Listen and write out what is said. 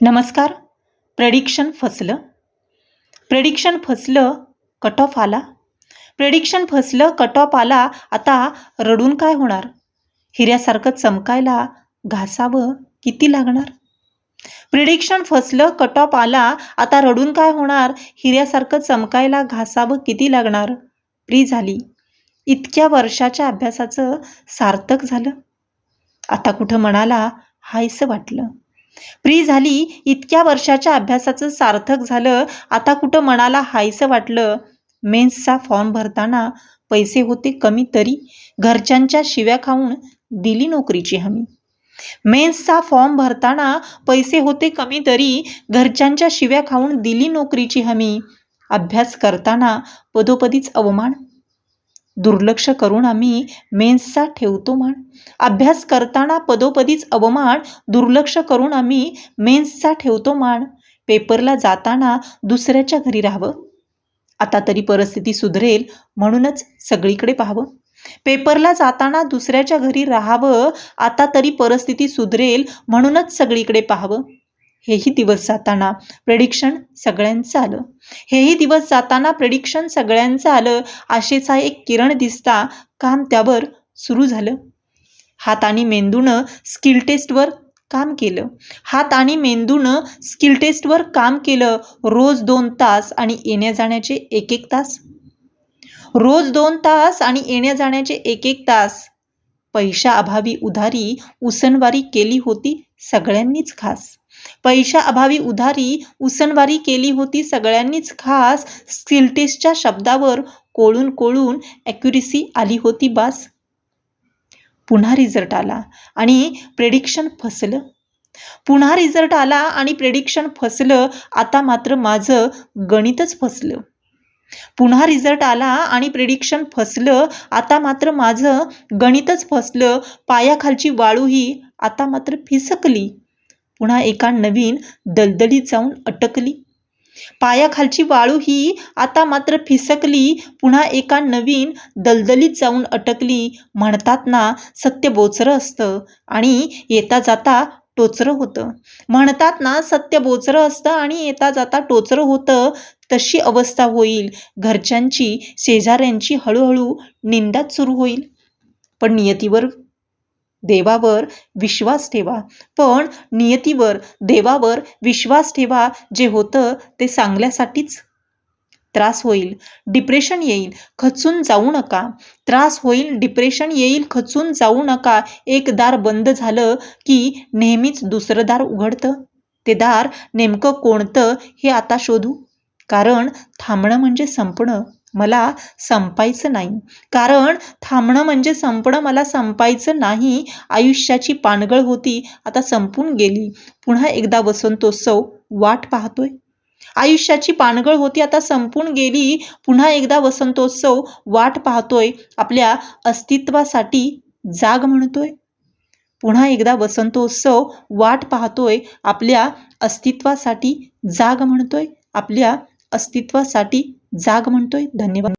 नमस्कार. प्रेडिक्शन फसलं. प्रेडिक्शन फसलं कट ऑफ आला. प्रेडिक्शन फसलं कट ऑफ आला आता रडून काय होणार? हिऱ्यासारखं चमकायला घासावं किती लागणार? प्रिडिक्शन फसलं कट ऑफ आला आता रडून काय होणार? हिऱ्यासारखं चमकायला घासावं किती लागणार? प्री झाली. इतक्या वर्षाच्या अभ्यासाचं सार्थक झालं. आता कुठं मनाला हायसं वाटलं. प्री झाली इतक्या वर्षाच्या अभ्यासाचं सार्थक झालं आता कुठं मनाला हायसं वाटलं? मेन्सचा फॉर्म भरताना पैसे होते कमी तरी घरच्यांच्या शिव्या खाऊन दिली नोकरीची हमी. मेन्सचा फॉर्म भरताना पैसे होते कमी तरी घरच्यांच्या शिव्या खाऊन दिली नोकरीची हमी. अभ्यास करताना पदोपदीच अवमान. दुर्लक्ष करून आम्ही मेन्सचा ठेवतो मान अभ्यास करताना पदोपदीच अवमान दुर्लक्ष करून आम्ही मेन्सचा ठेवतो मान पेपरला जाताना दुसऱ्याच्या घरी राहावं. आता तरी परिस्थिती सुधरेल म्हणूनच सगळीकडे पाहावं. पेपरला जाताना दुसऱ्याच्या घरी राहावं. आता तरी परिस्थिती सुधरेल म्हणूनच सगळीकडे पाहावं. हेही दिवस जाताना प्रेडिक्शन सगळ्यांचं आलं. हेही दिवस जाताना प्रेडिक्शन सगळ्यांचं आलं आशेचा एक किरण दिसता काम त्यावर सुरू झालं. हात आणि मेंदूनं स्किल टेस्टवर काम केलं. हात आणि मेंदूनं स्किल टेस्टवर काम केलं रोज दोन तास आणि येण्या जाण्याचे एक एक तास. रोज दोन तास आणि येण्या जाण्याचे एक एक तास. पैशाअभावी उधारी उसनवारी केली होती सगळ्यांनीच खास. पैशाअभावी उधारी उसनवारी केली होती सगळ्यांनीच खास. स्किल शब्दावर कोळून कोळून ॲक्युरेसी आली होती बास. पुन्हा रिझल्ट आला आणि प्रेडिक्शन फसलं. पुन्हा रिझल्ट आला आणि प्रेडिक्शन फसलं आता मात्र माझं गणितच फसलं. पुन्हा रिझल्ट आला आणि प्रेडिक्शन फसलं आता मात्र माझं गणितच फसलं. पायाखालची वाळूही आता मात्र फिसकली. पुन्हा एका नवीन दलदलीत जाऊन अटकली. पायाखालची वाळू ही आता मात्र फिसकली पुन्हा एका नवीन दलदलीत जाऊन अटकली. म्हणतात ना सत्य बोचरं असतं आणि येता जाता टोचरं होतं. म्हणतात ना सत्य बोचरं असतं आणि येता जाता टोचरं होतं तशी अवस्था होईल. घरच्यांची शेजाऱ्यांची हळूहळू निंदाच सुरू होईल. पण नियतीवर देवावर विश्वास ठेवा. पण नियतीवर देवावर विश्वास ठेवा जे होतं ते सांगल्यासाठीच त्रास होईल. डिप्रेशन येईल खचून जाऊ नका. त्रास होईल डिप्रेशन येईल खचून जाऊ नका. एक दार बंद झालं की नेहमीच दुसरं दार उघडतं. ते दार नेमकं कोणतं हे आता शोधू. कारण थांबणं म्हणजे संपणं. मला संपायचं नाही. कारण थांबणं म्हणजे संपणं मला संपायचं नाही. आयुष्याची पानगळ होती आता संपून गेली. पुन्हा एकदा वसंतोत्सव वाट पाहतोय. आयुष्याची पानगळ होती आता संपून गेली. पुन्हा एकदा वसंतोत्सव वाट पाहतोय. आपल्या अस्तित्वासाठी जाग म्हणतोय. पुन्हा एकदा वसंतोत्सव वाट पाहतोय. आपल्या अस्तित्वासाठी जाग म्हणतोय. आपल्या अस्तित्वासाठी जाग म्हणतोय. धन्यवाद.